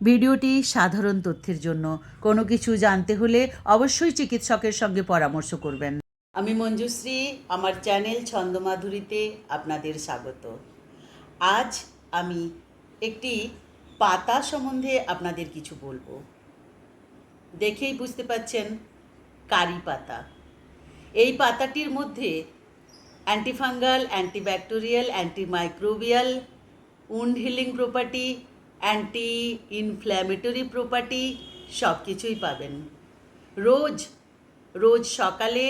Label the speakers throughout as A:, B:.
A: ভিডিওটি সাধারণ তথ্যের জন্য। কোনো কিছু জানতে হলে অবশ্যই চিকিৎসকের সঙ্গে পরামর্শ করবেন। আমি মঞ্জুশ্রী, আমার চ্যানেল ছন্দমাধুরীতে আপনাদের স্বাগত। আজ আমি একটি পাতা সম্বন্ধে আপনাদের কিছু বলব। দেখেই বুঝতে পাচ্ছেন কারি পাতা। এই পাতাটির মধ্যে antifungal antibacterial antimicrobial wound healing property anti inflammatory property সব কিছুই পাবেন। রোজ রোজ সকালে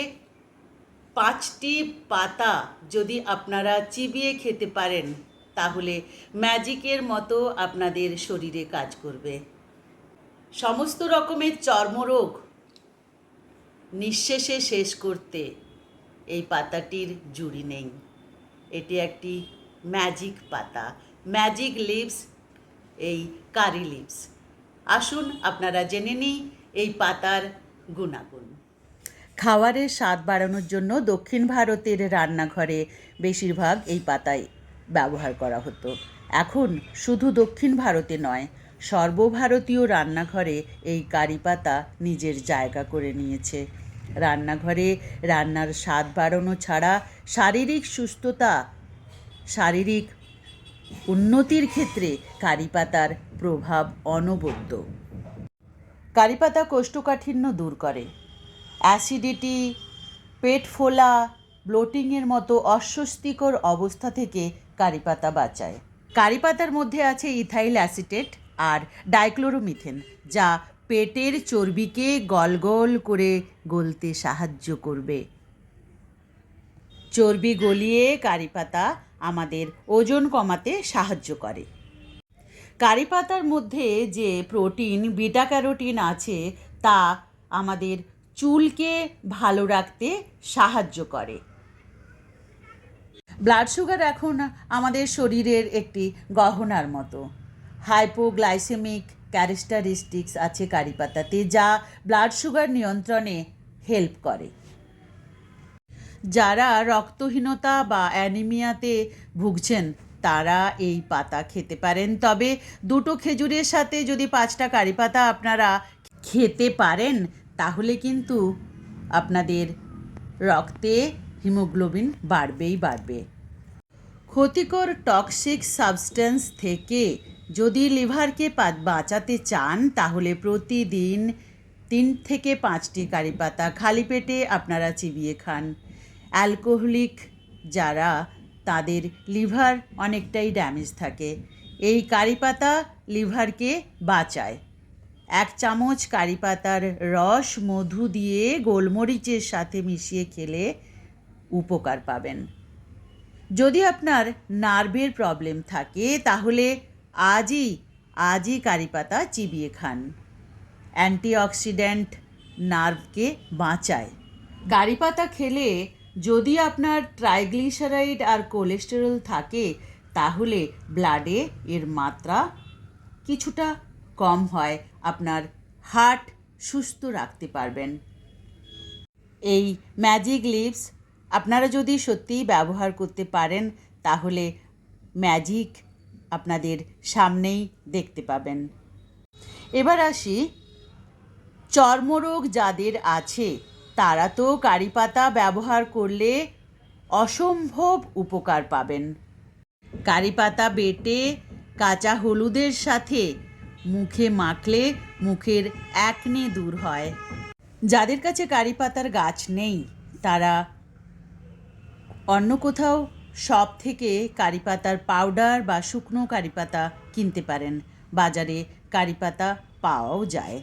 A: পাঁচটি পাতা যদি আপনারা চিবিয়ে খেতে পারেন, তাহলে ম্যাজিকের মতো আপনাদের শরীরে কাজ করবে। সমস্ত রকমের চর্মরোগ নিঃশেষে শেষ করতে এই পাতাটির জুড়ি নেই। এটি একটি ম্যাজিক পাতা। ম্যাজিক লিভস এই কারি লিভস। আসুন আপনারা জেনে নিই এই পাতার গুণাগুণ। খাবারের স্বাদ বাড়ানোর জন্য দক্ষিণ ভারতের রান্নাঘরে বেশিরভাগ এই পাতাই ব্যবহার করা হতো। এখন শুধু দক্ষিণ ভারতে নয়, সর্বভারতীয় রান্নাঘরে এই কারি পাতা নিজের জায়গা করে নিয়েছে। রান্নাঘরে রান্নার স্বাদ বাড়ানো ছাড়া শারীরিক সুস্থতা, শারীরিক উন্নতির ক্ষেত্রে কারিপাতার প্রভাব অনবদ্য। কারিপাতা কোষ্ঠকাঠিন্য দূর করে। অ্যাসিডিটি, পেট ফোলা, ব্লোটিংয়ের মতো অস্বস্তিকর অবস্থা থেকে কারিপাতা বাঁচায়। কারিপাতার মধ্যে আছে ইথাইল অ্যাসিটেট আর ডাইক্লোরোমিথেন, যা পেটের চর্বিকে গলগল করে গলতে সাহায্য করবে। চর্বি গলিয়ে কারি পাতা আমাদের ওজন কমাতে সাহায্য করে। কারি পাতার মধ্যে যে প্রোটিন বিটা ক্যারোটিন আছে, তা আমাদের চুলকে ভালো রাখতে সাহায্য করে। ব্লাড সুগার এখন আমাদের শরীরের একটি গহনার মতো। হাইপোগ্লাইসেমিক ক্যারেক্টারিস্টিক্স আছে কারি পাতাতে যা ব্লাড সুগার নিয়ন্ত্রণে হেল্প করে। যারা রক্তহীনতা বা অ্যানিমিয়াতে ভুগছেন, তারা এই পাতা খেতে পারেন। তবে দুটো খেজুরের সাথে যদি পাঁচটা কারি পাতা আপনারা খেতে পারেন, তাহলে কিন্তু আপনাদের রক্তে হিমোগ্লোবিন বাড়বেই বাড়বে। ক্ষতিকর টক্সিক সাবস্টেন্স থেকে যদি লিভারকে বাঁচাতে চান, তাহলে প্রতিদিন তিন থেকে পাঁচটি কারি পাতা খালি পেটে আপনারা চিবিয়ে খান। অ্যালকোহলিক যারা, তাদের লিভার অনেকটাই ড্যামেজ থাকে। এই কারি পাতা লিভারকে বাঁচায়। এক চামচ কারি পাতার রস মধু দিয়ে গোলমরিচের সাথে মিশিয়ে খেলে উপকার পাবেন। যদি আপনার নার্ভের প্রবলেম থাকে, তাহলে আজই আজই কারি পাতা চিবিয়ে খান। অ্যান্টিঅক্সিডেন্ট নার্ভকে বাঁচায়। কারি পাতা খেলে যদি আপনার ট্রাইগ্লিসারাইড আর কোলেস্টেরল থাকে, তাহলে ব্লাডে এর মাত্রা কিছুটা কম হয়। আপনার হার্ট সুস্থ রাখতে পারবেন। এই ম্যাজিক লিভস আপনারা যদি সত্যিই ব্যবহার করতে পারেন, তাহলে ম্যাজিক আপনাদের সামনেই দেখতে পাবেন। এবার আসি, চর্মরোগ যাদের আছে তারা তো কারি পাতা ব্যবহার করলে অসম্ভব উপকার পাবেন। কারি পাতা বেটে কাঁচা হলুদের সাথে মুখে মাখলে মুখের একনে দূর হয়। যাদের কাছে কারি পাতার গাছ নেই, তারা অন্য কোথাও সব থেকে কারি পাতার পাউডার বা শুকনো কারি পাতা কিনতে পারেন। বাজারে কারি পাতা পাওয়াও যায়।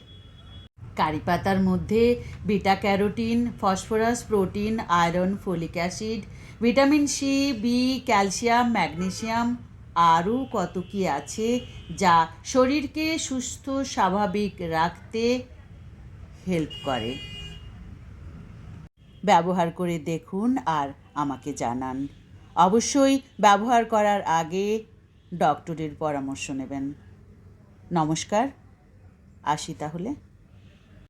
A: কারি পাতার মধ্যে beta carotene phosphorus, protein, iron, folic acid, vitamin C, B, calcium, magnesium আরও কত কি আছে যা শরীরকে সুস্থ, স্বাভাবিক রাখতে হেল্প করে। ব্যবহার করে দেখুন আর আমাকে জানান। অবশ্যই ব্যবহার করার আগে ডক্টরের পরামর্শ নেবেন। নমস্কার, আসি তাহলে।